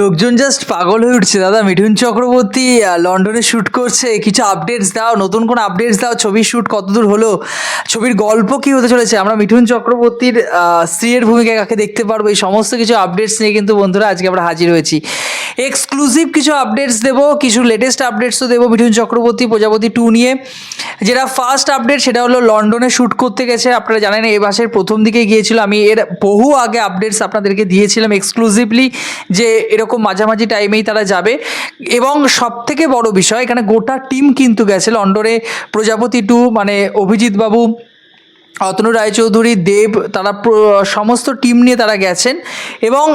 লোকজন জাস্ট পাগল হয়ে উঠছে। দাদা, মিঠুন চক্রবর্তী লন্ডনে শ্যুট করছে। কিছু আপডেটস দাও, নতুন কোন আপডেটস দাও? ছবির শ্যুট কতদূর হলো? ছবির গল্প কি হতে চলেছে? আমরা মিঠুন চক্রবর্তীর স্ত্রীর ভূমিকায় কাকে দেখতে পারব? এই সমস্ত কিছু আপডেটস নিয়ে কিন্তু বন্ধুরা আজকে আমরা হাজির হয়েছি। এক্সক্লুসিভ কিছু আপডেটস দেবো, কিছু লেটেস্ট আপডেটসও দেবো মিঠুন চক্রবর্তী, প্রজাপতি টু নিয়ে। যেটা ফার্স্ট আপডেট সেটা হলো লন্ডনে শ্যুট করতে গেছে। আপনারা জানেন এ মাসের প্রথম দিকে গিয়েছিল। আমি এর বহু আগে আপডেটস আপনাদেরকে দিয়েছিলাম এক্সক্লুসিভলি যে এরকম মাঝামাঝি টাইমেই তারা যাবে। এবং সব থেকে বড় বিষয়, এখানে গোটা টিম কিন্তু গেছে। লন্ডনে প্রজাপতি টু মানে অভিজিৎ বাবু অতনু রায়চৌধুরী, দেব, তারা সমস্ত টিম নিয়ে তারা গেছেন। এবং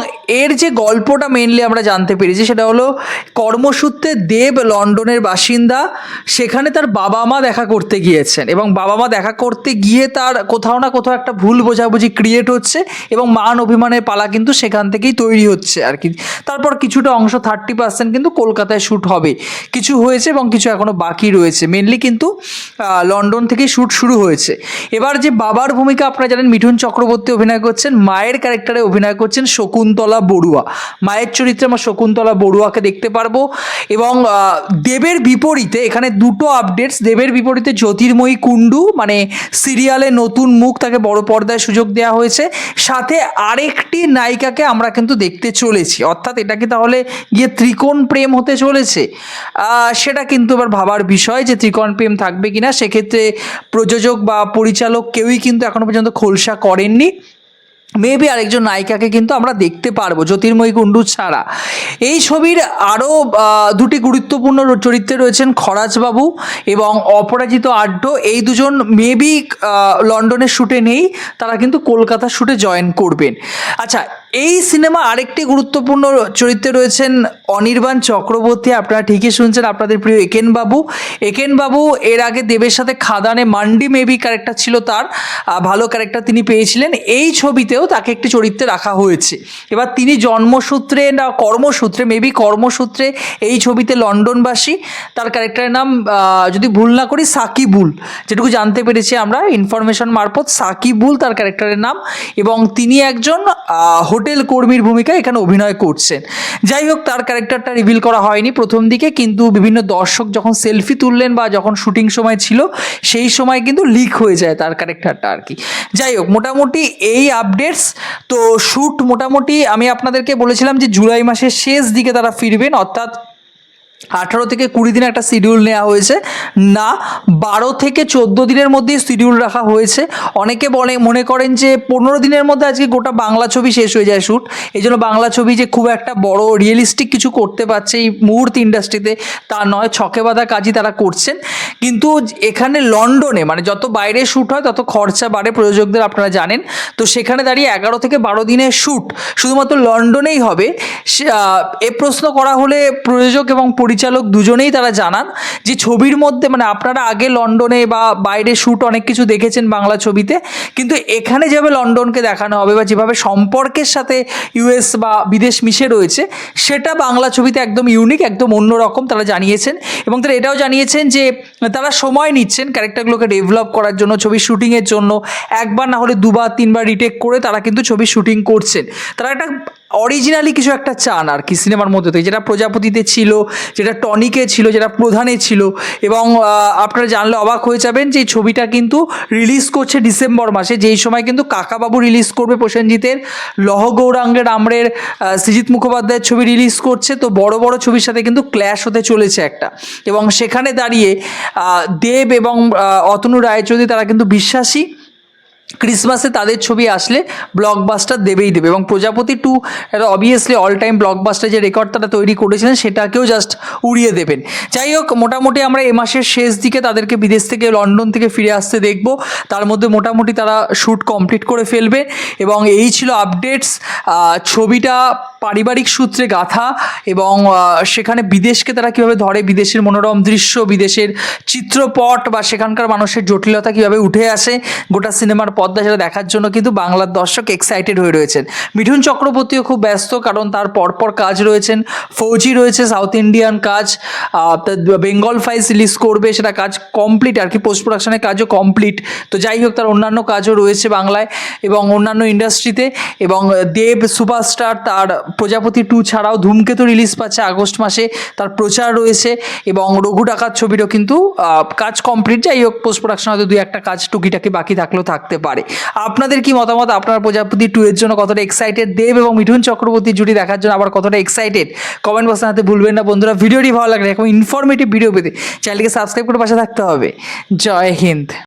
এর যে গল্পটা মেনলি আমরা জানতে পেরেছি সেটা হলো, কর্মসূত্রে দেব লন্ডনের বাসিন্দা, সেখানে তার বাবা মা দেখা করতে গিয়েছেন। এবং বাবা মা দেখা করতে গিয়ে তার কোথাও না কোথাও একটা ভুল বোঝাবুঝি ক্রিয়েট হচ্ছে এবং মান অভিমানের পালা কিন্তু সেখান থেকেই তৈরি হচ্ছে আর কি। তারপর কিছুটা অংশ থার্টি পার্সেন্ট কিন্তু কলকাতায় শ্যুট হবে। কিছু হয়েছে এবং কিছু এখনও বাকি রয়েছে। মেনলি কিন্তু লন্ডন থেকে শ্যুট শুরু হয়েছে। এবার যে বাবার ভূমিকা আপনারা জানেন, মিঠুন চক্রবর্তী অভিনয় করছেন, মায়ের ক্যারেক্টারে অভিনয় করছেন শকুন্তলা বড়ুয়া। মায়ের চরিত্রে আমরা শকুন্তলা বড়ুয়াকে দেখতে পারব এবং দেবের বিপরীতে এখানে দুটো আপডেটস দেবের বিপরীতে জ্যোতির্ময়ী কুণ্ডু মানে সিরিয়ালে নতুন মুখ তাকে বড় পর্দায় সুযোগ দেওয়া হয়েছে। সাথে আরেকটি নায়িকাকে আমরা কিন্তু দেখতে চলেছি, অর্থাৎ এটা কি তাহলে গিয়ে ত্রিকোণ প্রেম হতে চলেছে। সেটা কিন্তু এবার ভাবার বিষয় যে ত্রিকোণ প্রেম থাকবে কিনা। সেক্ষেত্রে প্রযোজক বা পরিচালক কেউই কিন্তু এখনও পর্যন্ত খোলসা করেননি। মেবি আরেকজন নায়িকাকে কিন্তু আমরা দেখতে পারব, জ্যোতির্ময়ী কুণ্ডু ছাড়া। এই ছবির আরও দুটি গুরুত্বপূর্ণ চরিত্রে রয়েছেন খরাজবাবু এবং অপরাজিত আড্ড এই দুজন মেবি লন্ডনের শ্যুটে নেই, তারা কিন্তু কলকাতা শ্যুটে জয়েন করবেন। আচ্ছা এই সিনেমা আরেকটি গুরুত্বপূর্ণ চরিত্রে রয়েছেন অনির্বাণ চক্রবর্তী, আপনারা ঠিকই শুনছেন আপনাদের প্রিয় একেন বাবু। একেন বাবু এর আগে দেবের সাথে খাদানে মান্ডি মেবি ক্যারেক্টার ছিল তার ভালো ক্যারেক্টার তিনি পেয়েছিলেন। এই ছবিতেও তাকে একটি চরিত্রে রাখা হয়েছে। এবার তিনি জন্মসূত্রে না কর্মসূত্রে, মেবি কর্মসূত্রে এই ছবিতে লন্ডনবাসী, তার ক্যারেক্টারের নাম যদি ভুল না করি সাকিবুল যেটুকু জানতে পেরেছি আমরা ইনফরমেশন মারফত সাকিবুল তার ক্যারেক্টারের নাম এবং তিনি একজন হোটেল কর্মীর ভূমিকায় এখানে অভিনয় করছেন। যাই হোক, তার ক্যারেক্টারটা রিভিল করা হয়নি প্রথম দিকে, কিন্তু বিভিন্ন দর্শক যখন সেলফি তুললেন বা যখন শুটিং সময় ছিল, সেই সময় কিন্তু লিক হয়ে যায় তার ক্যারেক্টারটা আর কি। যাই হোক, মোটামুটি এই আপডেটস তো শ্যুট মোটামুটি আমি আপনাদেরকে বলেছিলাম যে জুলাই মাসের শেষ দিকে তারা ফিরবেন, অর্থাৎ আঠারো থেকে কুড়ি দিন একটা শিডিউল নেওয়া হয়েছে। না, বারো থেকে চোদ্দ দিনের মধ্যেই শিডিউল রাখা হয়েছে। অনেকে বলে, মনে করেন যে পনেরো দিনের মধ্যে আজকে গোটা বাংলা ছবি শেষ হয়ে যায় শ্যুট এই জন্য বাংলা ছবি যে খুব একটা বড় রিয়েলিস্টিক কিছু করতে পারছে এই মুহূর্ত ইন্ডাস্ট্রিতে তা নয়, ছকে বাঁধা কাজই তারা করছেন। কিন্তু এখানে লন্ডনে মানে যত বাইরে শ্যুট হয়, তত খরচা বাড়ে প্রযোজকদের, আপনারা জানেন। তো সেখানে দাঁড়িয়ে এগারো থেকে বারো দিনের শ্যুট শুধুমাত্র লন্ডনেই হবে। এ প্রশ্ন করা হলে প্রযোজক এবং পরিচালক দুজনেই তারা জানান যে ছবির মধ্যে মানে আপনারা আগে লন্ডনে বা বাইরে শ্যুট অনেক কিছু দেখেছেন বাংলা ছবিতে, কিন্তু এখানে যেভাবে লন্ডনকে দেখানো হবে বা যেভাবে সম্পর্কের সাথে ইউএস বা বিদেশ মিশে রয়েছে, সেটা বাংলা ছবিতে একদম ইউনিক একদম অন্যরকম তারা জানিয়েছেন। এবং তারা এটাও জানিয়েছেন যে তারা সময় নিচ্ছেন ক্যারেক্টারগুলোকে ডেভেলপ করার জন্য ছবির শুটিংয়ের জন্য। একবার না হলে দুবার, তিনবার রিটেক করে তারা কিন্তু ছবির শুটিং করছেন। তারা একটা অরিজিনালি কিছু একটা চান আর কি সিনেমার মধ্যে থেকে। যেটা প্রজাপতিতে ছিল, যেটা টনিকে ছিল, যেটা প্রধানে ছিল। এবং আপনারা জানলে অবাক হয়ে যাবেন যে ছবিটা কিন্তু রিলিজ করছে ডিসেম্বর মাসে। যেই সময় কিন্তু কাকাবাবু রিলিজ করবে প্রসেনজিতের, লহ গৌরাঙ্গের, আমরের সৃজিৎ মুখোপাধ্যায়ের ছবি রিলিজ করছে। তো বড় বড় ছবির সাথে কিন্তু ক্ল্যাশ হতে চলেছে একটা। এবং সেখানে দাঁড়িয়ে দেব এবং অতনু রায়চৌধুরী তারা কিন্তু বিশ্বাসী। ক্রিসমাসে তাদের ছবি আসলে ব্লকবাস্টার দেবেই দেবে এবং প্রজাপতি টু একটা অবভিয়াসলি অল টাইম ব্লকবাস্টার যে রেকর্ড তারা তৈরি করেছিলেন সেটাকেও জাস্ট উড়িয়ে দেবেন। যাই হোক, মোটামুটি আমরা এ মাসের শেষ দিকে তাদেরকে বিদেশ থেকে লন্ডন থেকে ফিরে আসতে দেখব। তার মধ্যে মোটামুটি তারা শ্যুট কমপ্লিট করে ফেলবে এবং এই ছিল আপডেটস ছবিটা পারিবারিক সূত্রে গাথা এবং সেখানে বিদেশকে তারা কীভাবে ধরে, বিদেশের মনোরম দৃশ্য, বিদেশের চিত্রপট বা সেখানকার মানুষের জটিলতা কীভাবে উঠে আসে, গোটা সিনেমার পর্দা সেটা দেখার জন্য কিন্তু বাংলার দর্শক এক্সাইটেড হয়ে রয়েছেন। মিঠুন চক্রবর্তীও খুব ব্যস্ত কারণ তার পরপর কাজ রয়েছেন, ফৌজি রয়েছে সাউথ ইন্ডিয়ান কাজ বেঙ্গল ফাইস রিলিজ করবে, সেটা কাজ কমপ্লিট আর কি পোস্ট প্রোডাকশনের কাজও কমপ্লিট তো যাই হোক, তার অন্যান্য কাজও রয়েছে বাংলায় এবং অন্যান্য ইন্ডাস্ট্রিতে এবং দেব সুপারস্টার তার প্রজাপতি টু ছাড়াও ধূমকেতু রিলিজ পাচ্ছে আগস্ট মাসে, তার প্রচার রয়েছে এবং রঘু ডাকাত ছবিরও কিন্তু কাজ কমপ্লিট যাই হোক পোস্ট প্রোডাকশন হয়তো দুই একটা কাজ টুকিটাকি বাকি থাকলেও থাকতে পারে। আপনাদের কি মতামত? আপনার প্রজাপতি টু এর জন্য কতটা এক্সাইটেড দেব এবং মিঠুন চক্রবর্তী জুটি দেখার জন্য আবার কতটা এক্সাইটেড কমেন্ট বক্সে হাতে ভুলবেন না। বন্ধুরা, ভিডিওটি ভালো লাগলে এরকম ইনফরমেটিভ ভিডিও পেতে চ্যানেলকে সাবস্ক্রাইব করে পাশে থাকতে হবে। জয় হিন্দ।